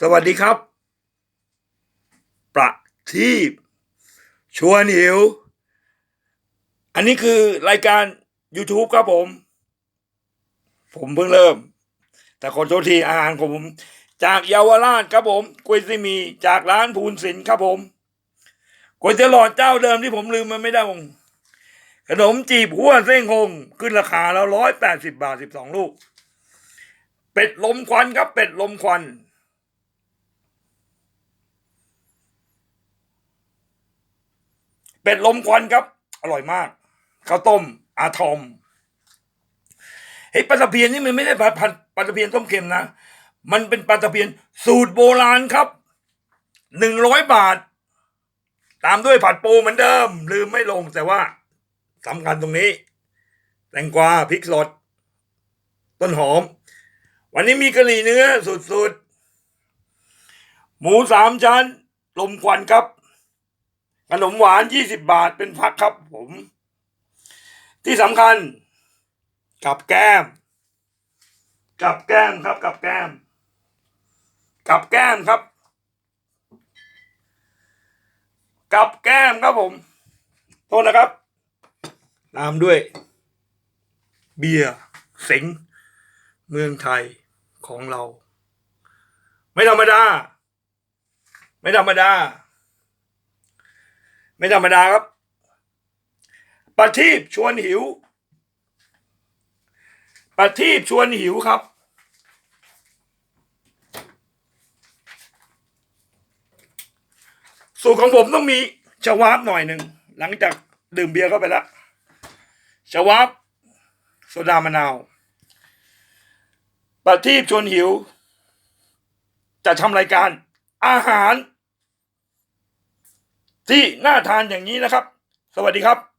สวัสดีครับ ประทีปชวนหิว อันนี้คือรายการ YouTube ครับผม ผมเพิ่งเริ่ม แต่ขอโทษทีอาหารของผม จากเยาวราชครับผมกวยซีมีจากร้านภูนศิลป์ครับผมก๋วยเตี๋ยวหลอดเจ้าเดิมที่ผมลืมมันไม่ได้วงขนมจีบหัวเส้งหงขึ้นราคาแล้วร้อยแปดสิบาทสิบสองลูก เป็ดลมควันครับเป็ดลมควัน เป็ดลมควันครับ อร่อยมากข้าวต้มอาทอมเฮ้ยปลาตะเพียนนี่มันไม่ได้ผัดผัดปลาตะเพียนต้มเค็มนะมันเป็นปลาตะเพียนสูตรโบราณครับหนึ่งร้อยบาท ตามด้วยผัดปูเหมือนเดิม ลืมไม่ลงแต่ว่าสำคัญตรงนี้ แตงกวาพริกสด ต้นหอม วันนี้มีกะหรี่เนื้อสุดๆ หมูสามชั้น ลมควันครับ ขนมหวานยี่สิบบาทเป็นพักครับผม ที่สำคัญ กับแก้ม กับแก้มครับ กับแก้ม กับแก้มครับ กับแก้มครับผม โทษนะครับ ตามด้วย เบียร์สิงเมืองไทยของเรา ไม่ธรรมดา ไม่ธรรมดา ไม่ธรรมดาครับ ประทีปชวนหิว ประทีปชวนหิวครับ สูตรของผมต้องมีชวาบหน่อยหนึ่ง หลังจากดื่มเบียร์เข้าไปแล้วชวาบโซดามะนาวประทีปชวนหิว จะทำรายการอาหาร ที่น่าทานอย่างนี้นะครับ สวัสดีครับ